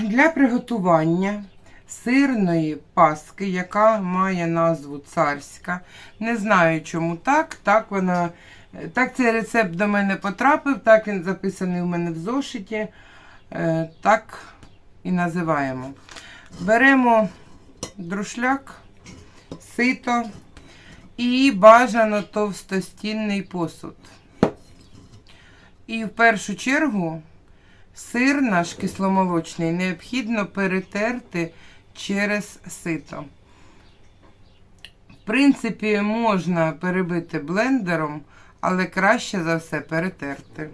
Для приготування сирної паски, яка має назву царська. Не знаю, чому так. Так, вона, так цей рецепт до мене потрапив, так він записаний у мене в зошиті. Е, Так і називаємо. Беремо друшляк, сито і бажано товстостінний посуд. І в першу чергу сир наш кисломолочний необхідно перетерти через сито. В принципі, можна перебити блендером, але краще за все перетерти.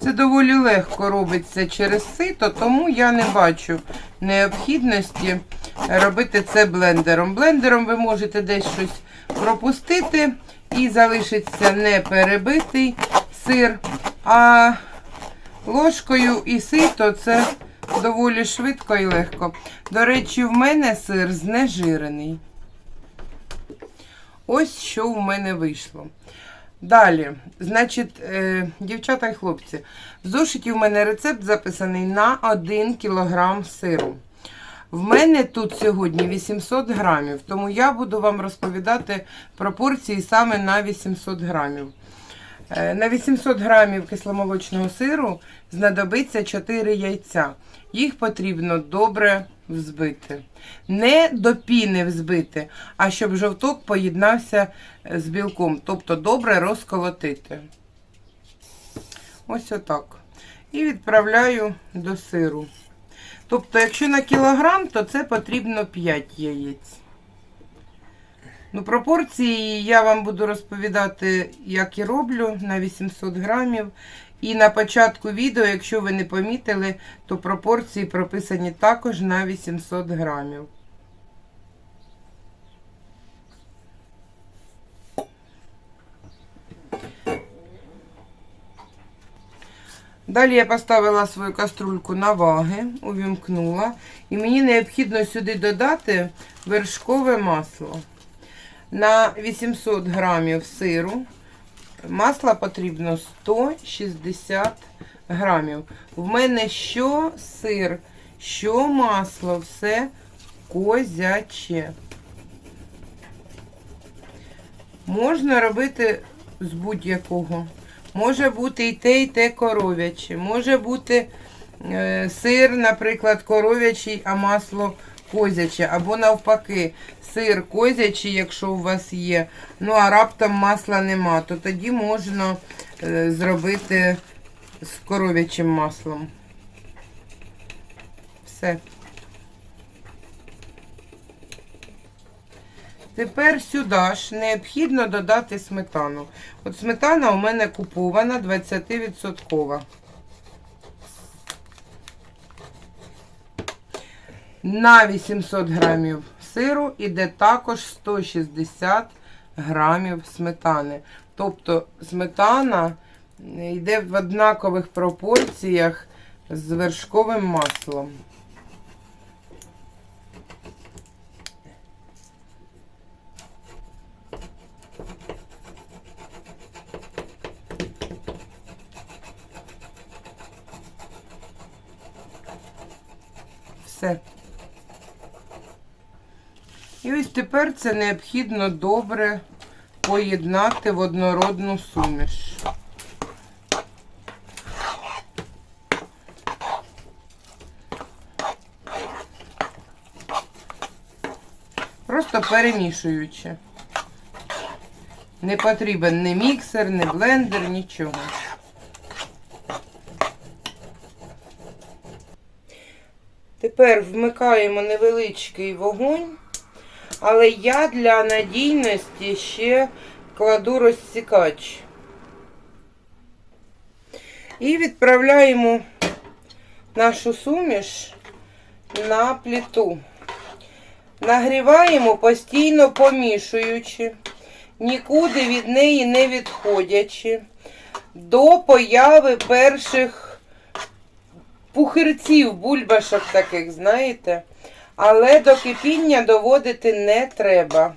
Це доволі легко робиться через сито, тому я не бачу необхідності робити це блендером. Блендером ви можете десь щось пропустити і залишиться не перебитий сир, а ложкою і сито це доволі швидко і легко. До речі, в мене сир знежирений. І що в мене вийшло. Далі, значить, е, дівчата і хлопці, в зошиті в мене рецепт записаний на 1 кг сиру. В мене тут сьогодні 800 грамів, тому я буду вам розповідати пропорції саме на 800 грамів. Е, На 800 грамів кисломолочного сиру знадобиться 4 яйця. Їх потрібно добре взбити. Не до піни взбити, а щоб жовток поєднався з білком, тобто добре розколотити. Ось отак. І відправляю до сиру. Тобто, якщо на кілограм, то це потрібно 5 яєць. Ну, пропорції я вам буду розповідати, як і роблю на 800 грамів. І на початку відео, якщо ви не помітили, то пропорції прописані також на 800 грамів. Далі я поставила свою каструльку на ваги, увімкнула. І мені необхідно сюди додати вершкове масло. На 800 грамів сиру масла потрібно 160 грамів. В мене що сир, що масло, все козяче. Можна робити з будь-якого. Може бути і те, і те коров'яче. Може бути е, сир, наприклад, коров'ячий, а масло козяче. Або навпаки, сир козячий, якщо у вас є. Ну, а раптом масла нема, то тоді можна е, зробити з коров'ячим маслом. Все. Тепер сюди ж необхідно додати сметану. От сметана у мене купована 20%. На 800 грамів сиру іде також 160 грамів сметани. Тобто сметана йде в однакових пропорціях з вершковим маслом. Все. І ось тепер це необхідно добре поєднати в однородну суміш. Просто перемішуючи. Не потрібен ні міксер, ні блендер, нічого. Тепер вмикаємо невеличкий вогонь, але я для надійності ще кладу розсікач. І відправляємо нашу суміш на плиту. Нагріваємо постійно помішуючи, нікуди від неї не відходячи, до появи перших пухирців, бульбашок таких, знаєте. Але до кипіння доводити не треба.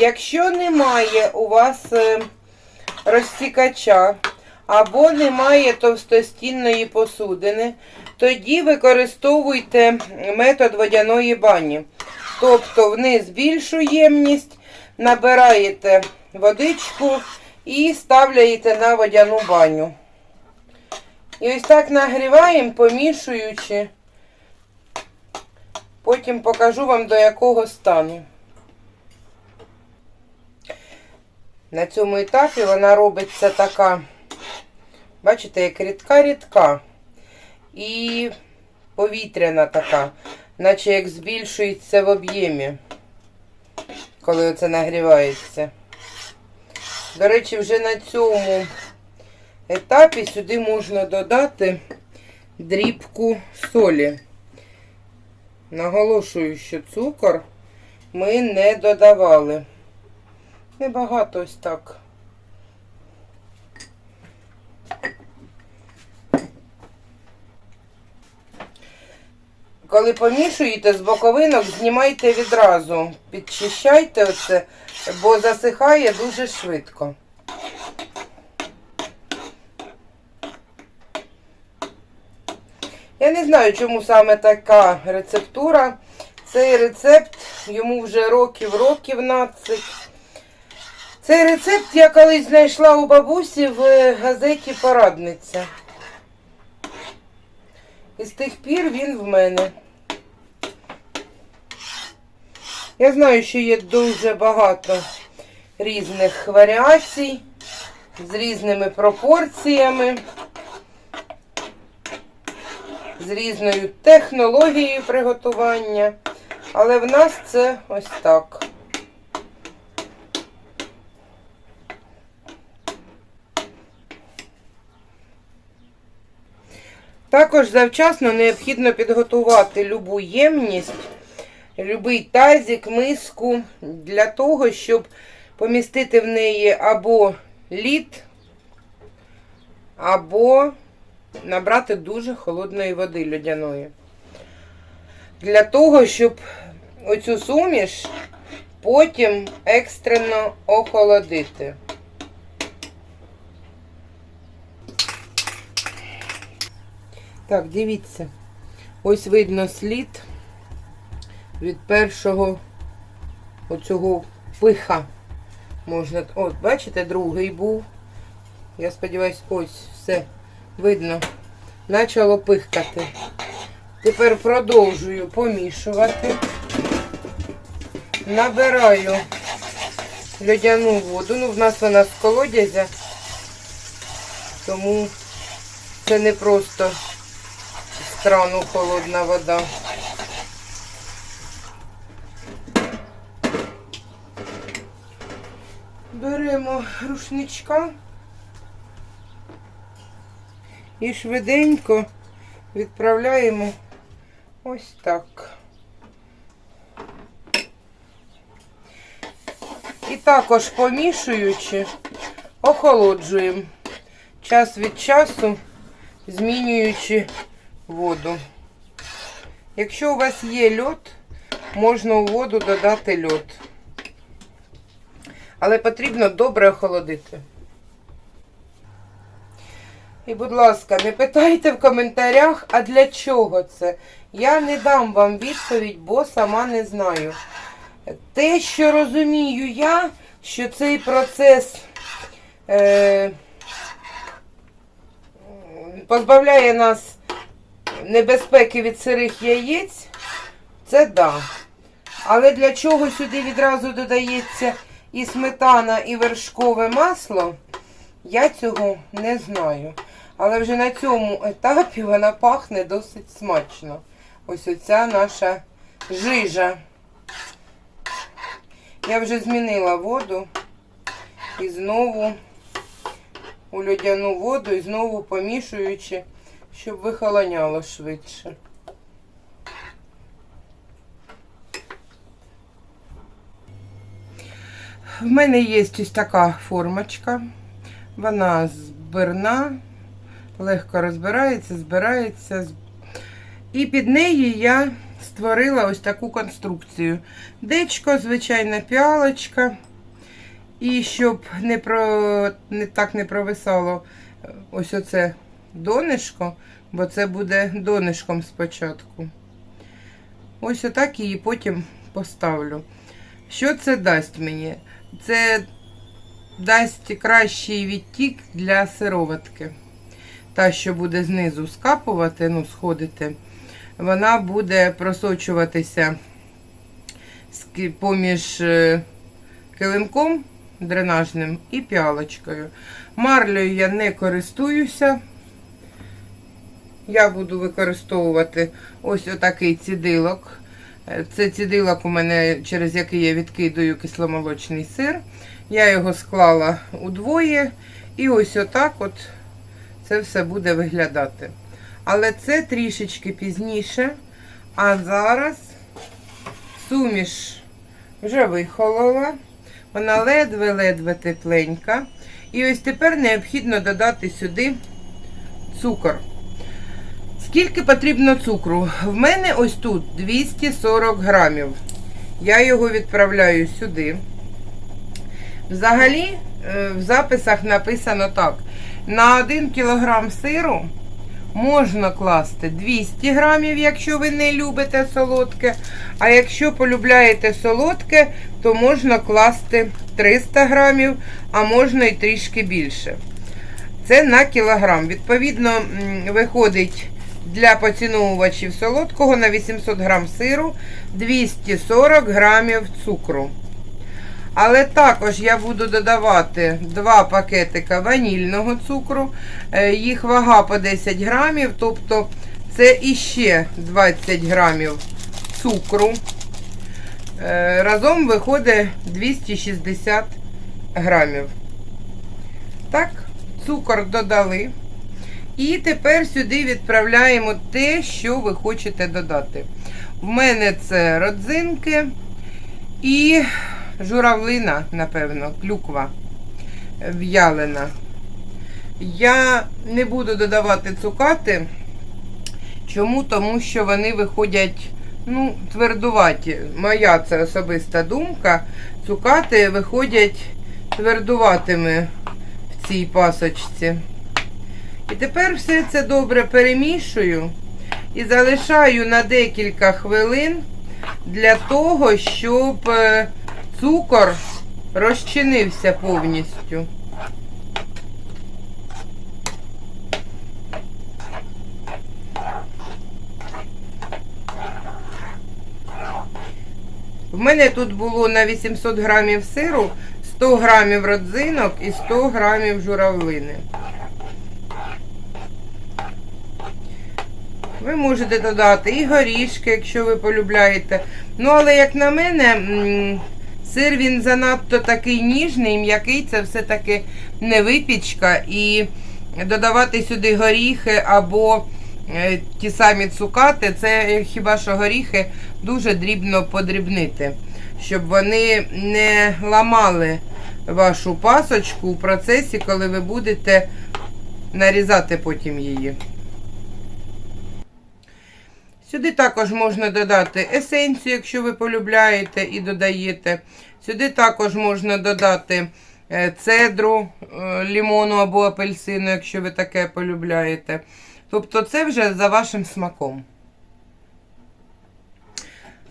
Якщо немає у вас е, розсікача, або немає товстостінної посудини, тоді використовуйте метод водяної бані. Тобто вниз більшу ємність, набираєте водичку і ставляєте на водяну баню. І ось так нагріваємо, помішуючи. Потім покажу вам до якого стану. На цьому етапі вона робиться така, бачите, як рідка-рідка. І повітряна така, наче як збільшується в об'ємі, коли оце нагрівається. До речі, вже на цьому етапі сюди можна додати дрібку солі. Наголошую, що цукор ми не додавали. Небагато ось так. Коли помішуєте, з боковинок знімайте відразу. Підчищайте оце, бо засихає дуже швидко. Я не знаю, чому саме така рецептура. Цей рецепт йому вже років, років 12. Цей рецепт я колись знайшла у бабусі в газеті Порадниця. І з тих пір він в мене. Я знаю, що є дуже багато різних варіацій з різними пропорціями, з різною технологією приготування. Але в нас це ось так. Також завчасно необхідно підготувати любу ємність, любий тазик, миску для того, щоб помістити в неї або лід, або набрати дуже холодної води льодяної. Для того, щоб оцю суміш потім екстрено охолодити. Так, дивіться. Ось видно слід від першого оцього пиха. Можна. От, бачите, другий був. Я сподіваюся, ось все видно. Почало пихкати. Тепер продовжую помішувати. Набираю льодяну воду. Ну, в нас вона з колодязя, тому це не просто з крану холодна вода. Беремо рушничка і швиденько відправляємо ось так. І також помішуючи, охолоджуємо час від часу, змінюючи воду. Якщо у вас є льод, можна у воду додати льод. Але потрібно добре охолодити. І, будь ласка, не питайте в коментарях, а для чого це. Я не дам вам відповідь, бо сама не знаю. Те, що розумію я, що цей процес е, позбавляє нас небезпеки від сирих яєць, це да. Але для чого сюди відразу додається і сметана, і вершкове масло, я цього не знаю. Але вже на цьому етапі вона пахне досить смачно. Ось оця наша жижа. Я вже змінила воду і знову у льодяну воду і знову помішуючи, щоб вихолоняло швидше. В мене є ось така формочка. Вона збирна, легко розбирається, збирається. І під неї я створила ось таку конструкцію. Дечко, звичайна піалочка. І щоб не про, не так не провисало ось оце донишко, бо це буде донишком спочатку. Ось отак її потім поставлю. Що це дасть мені? Це дасть кращий відтік для сироватки. Та, що буде знизу скапувати, ну, сходити, вона буде просочуватися поміж е, килимком дренажним і піалочкою. Марлею я не користуюся. Я буду використовувати ось отакий цідилок. Е, Це цідилок у мене, через який я відкидаю кисломолочний сир. Я його склала удвоє. І ось отак от це все буде виглядати. Але це трішечки пізніше. А зараз суміш вже вихолола. Вона ледве-ледве тепленька. І ось тепер необхідно додати сюди цукор. Скільки потрібно цукру? В мене ось тут 240 грамів. Я його відправляю сюди. Взагалі, е, в записах написано так: на 1 кг сиру можна класти 200 грамів, якщо ви не любите солодке. А якщо полюбляєте солодке, то можна класти 300 грамів, а можна і трішки більше. Це на кілограм. Відповідно, виходить для поціновувачів солодкого на 800 грам сиру 240 грамів цукру. Але також я буду додавати 2 пакетика ванільного цукру. Е, Їх вага по 10 грамів, тобто це іще 20 грамів цукру. Е, Разом виходить 260 грамів. Так, цукор додали. І тепер сюди відправляємо те, що ви хочете додати. В мене це родзинки і журавлина, напевно, клюква в'ялена. Я не буду додавати цукати. Чому? Тому що вони виходять ну, твердуваті. Моя це особиста думка. Цукати виходять твердуватими в цій пасочці. І тепер все це добре перемішую і залишаю на декілька хвилин для того, щоб е, цукор розчинився повністю. В мене тут було на 800 грамів сиру 100 грамів родзинок і 100 грамів журавлини. Ви можете додати і горішки, якщо ви полюбляєте. Ну, але, як на мене, сир він занадто такий ніжний, м'який, це все-таки не випічка. І додавати сюди горіхи або е, ті самі цукати, це хіба що горіхи дуже дрібно подрібнити, щоб вони не ламали вашу пасочку в процесі, коли ви будете нарізати потім її. Сюди також можна додати есенцію, якщо ви полюбляєте і додаєте. Сюди також можна додати е, цедру е, лімону або апельсину, якщо ви таке полюбляєте. Тобто це вже за вашим смаком.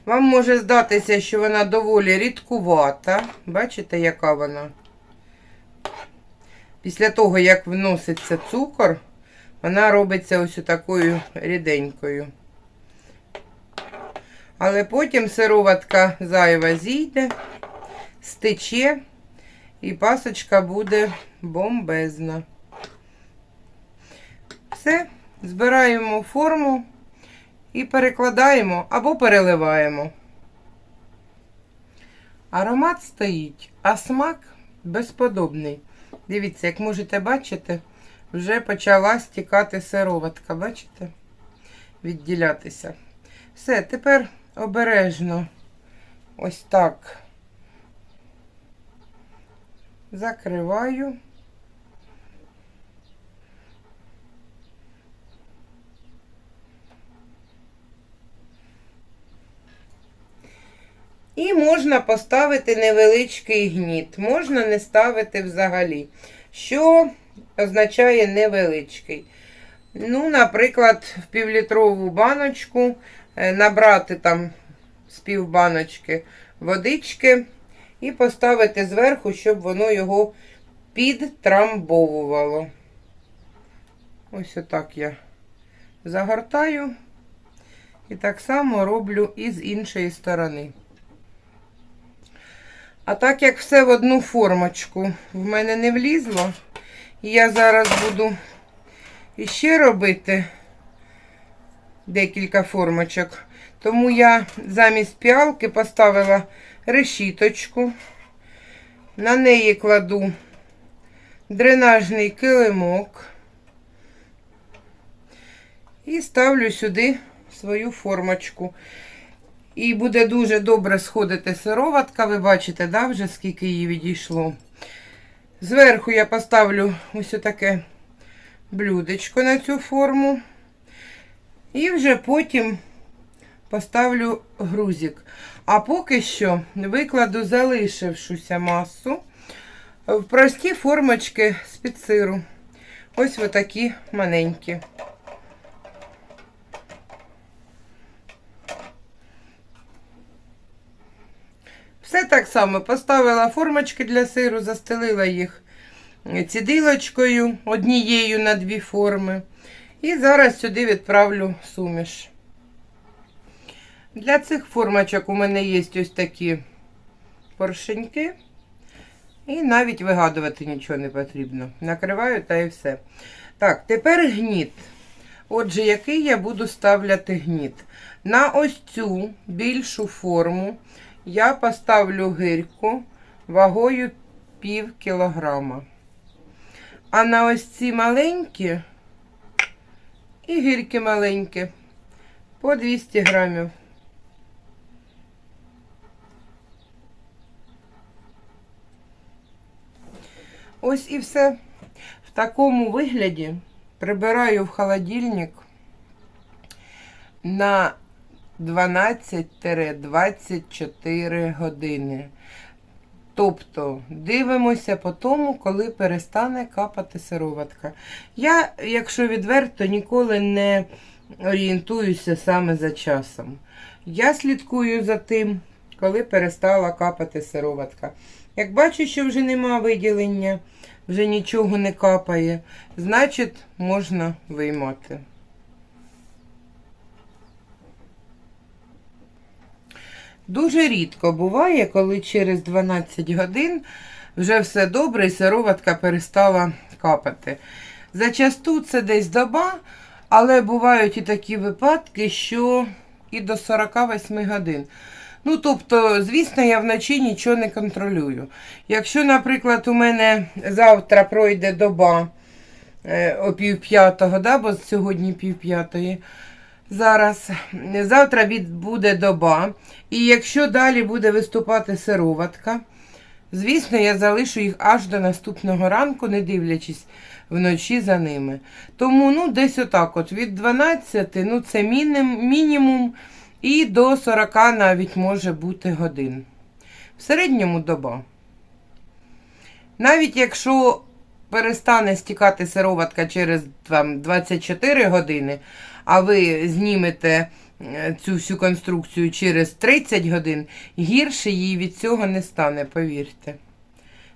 Вам може здатися, що вона доволі рідкувата. Бачите, яка вона? Після того, як вноситься цукор, вона робиться ось такою ріденькою. Але потім сироватка зайва зійде, стече, і пасочка буде бомбезна. Все, збираємо форму і перекладаємо або переливаємо. Аромат стоїть, а смак безподобний. Дивіться, як можете бачити, вже почала стікати сироватка, бачите? Відділятися. Все, тепер обережно ось так закриваю. І можна поставити невеличкий гніт, можна не ставити взагалі. Що означає невеличкий. Ну, наприклад, в півлітрову баночку набрати там з пів баночки водички і поставити зверху, щоб воно його підтрамбовувало. Ось отак я загортаю. І так само роблю і з іншої сторони. А так як все в одну формочку в мене не влізло, я зараз буду іще робити декілька формочок, тому я замість піалки поставила решіточку, на неї кладу дренажний килимок і ставлю сюди свою формочку. І буде дуже добре сходити сироватка. Ви бачите, да, вже скільки її відійшло. Зверху я поставлю ось таке блюдечко на цю форму. І вже потім поставлю грузик. А поки що викладу залишившуся масу в прості формочки з-під сиру. Ось такі маленькі. Все так само поставила формочки для сиру, застелила їх цідилочкою однією на дві форми. І зараз сюди відправлю суміш. Для цих формочок у мене є ось такі поршеньки. І навіть вигадувати нічого не потрібно. Накриваю та і все. Так, тепер гніт. Отже, який я буду ставляти гніт? На ось цю більшу форму я поставлю гирьку вагою пів кілограма. А на ось ці маленькі і гірки маленькі по 200 грамів. Ось і все. В такому вигляді прибираю в холодильник на 12-24 години. Тобто дивимося по тому, коли перестане капати сироватка. Я, якщо відверто, ніколи не орієнтуюся саме за часом. Я слідкую за тим, коли перестала капати сироватка. Як бачу, що вже нема виділення, вже нічого не капає, значить можна виймати. Дуже рідко буває, коли через 12 годин вже все добре і сироватка перестала капати. Зачасту це десь доба, але бувають і такі випадки, що і до 48 годин. Ну, тобто, звісно, я вночі нічого не контролюю. Якщо, наприклад, у мене завтра пройде доба е, о пів п'ятого, да, бо сьогодні пів п'ятої, зараз, завтра буде доба, і якщо далі буде виступати сироватка, звісно, я залишу їх аж до наступного ранку, не дивлячись вночі за ними. Тому, ну, десь отак, от від 12, ну, це мінімум. І до 40 навіть може бути годин. В середньому доба. Навіть якщо перестане стікати сироватка через там, 24 години, а ви знімете е, цю всю конструкцію через 30 годин, гірше їй від цього не стане, повірте.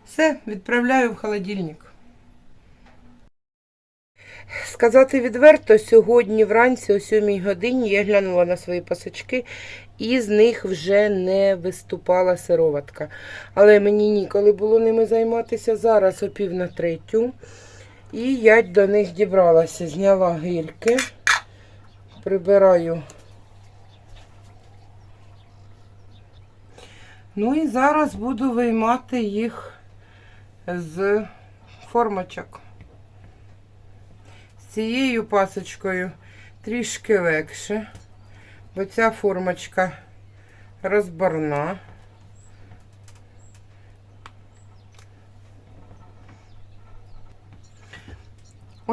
Все, відправляю в холодильник. Сказати відверто, сьогодні вранці о 7 годині я глянула на свої пасочки, і з них вже не виступала сироватка. Але мені ніколи було ними займатися зараз о пів на третю. І я до них дібралася, зняла гільки, прибираю. Ну і зараз буду виймати їх з формочок З цією пасочкою трішки легше, бо ця формочка розборна.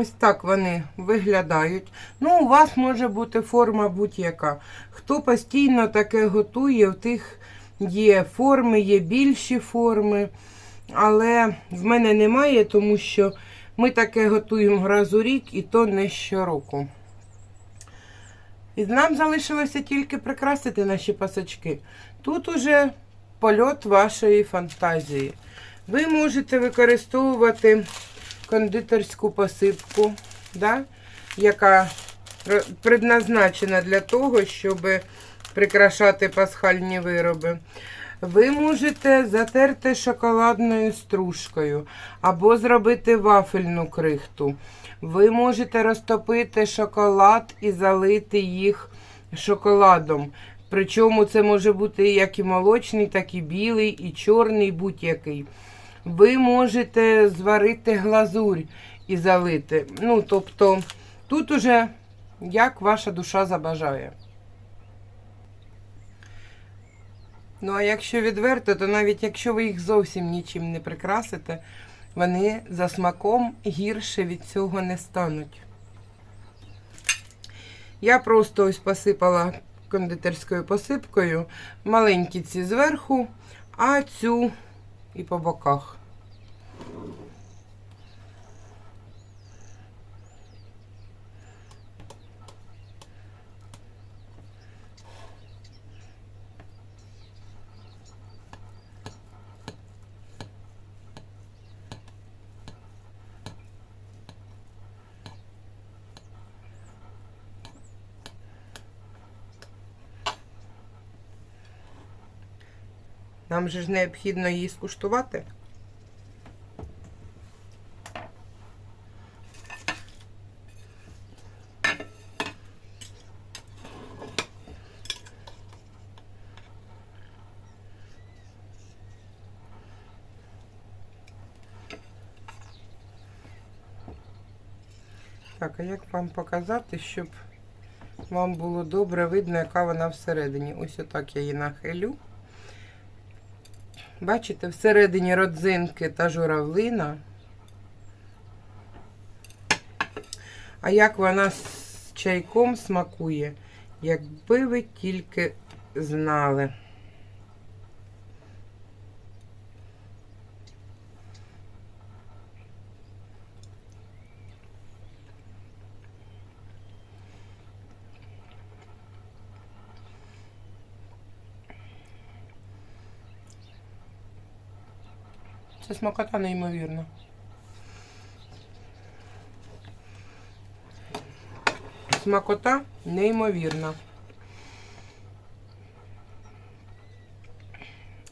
Ось так вони виглядають. Ну, у вас може бути форма будь-яка. Хто постійно таке готує, в тих є форми, є більші форми. Але в мене немає, тому що Ми таке готуємо раз у рік і то не щороку. І нам залишилося тільки прикрасити наші пасочки. Тут уже польот вашої фантазії. Ви можете використовувати кондитерську посипку, да, яка предназначена для того, щоб прикрашати пасхальні вироби. Ви можете затерти шоколадною стружкою або зробити вафельну крихту. Ви можете розтопити шоколад і залити їх шоколадом. Причому це може бути як і молочний, так і білий, і чорний, будь-який. Ви можете зварити глазурь і залити. Ну, тобто, тут уже як ваша душа забажає. Ну, а якщо відверто, то навіть якщо ви їх зовсім нічим не прикрасите, вони за смаком гірше від цього не стануть. Я просто ось посипала кондитерською посипкою маленькі ці зверху, а цю і по боках. Нам же ж необхідно її скуштувати. Так, а як вам показати, щоб вам було добре видно, яка вона всередині? Ось отак я її нахилю. Бачите, всередині родзинки та журавлина. А як вона з чайком смакує, якби ви тільки знали. Це смакота неймовірна. Смакота неймовірна.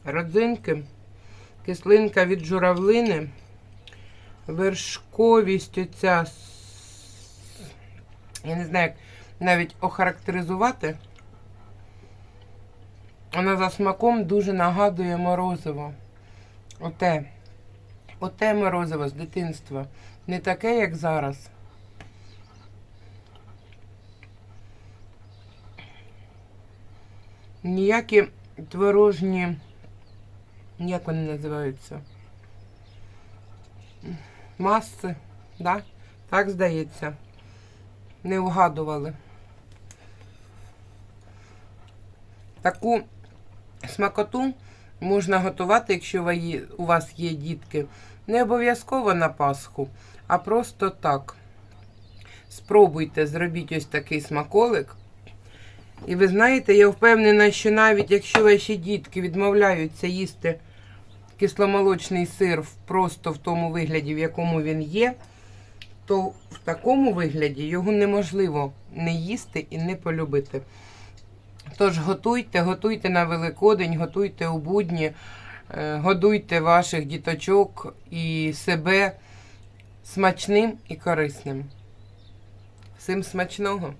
Родзинки, кислинка від журавлини, вершковість оця, я не знаю, як навіть охарактеризувати. Вона за смаком дуже нагадує морозиво. Оте. Оте морозиво з дитинства. Не таке, як зараз. Ніякі творожні, як вони називаються? Маси, да? Так здається. Не вгадували. Таку смакоту можна готувати, якщо у вас є дітки, не обов'язково на Пасху, а просто так. Спробуйте, зробіть ось такий смаколик. І ви знаєте, я впевнена, що навіть якщо ваші дітки відмовляються їсти кисломолочний сир просто в тому вигляді, в якому він є, то в такому вигляді його неможливо не їсти і не полюбити. Тож готуйте, готуйте на Великодень, готуйте у будні, е, годуйте ваших діточок і себе смачним і корисним. Всім смачного!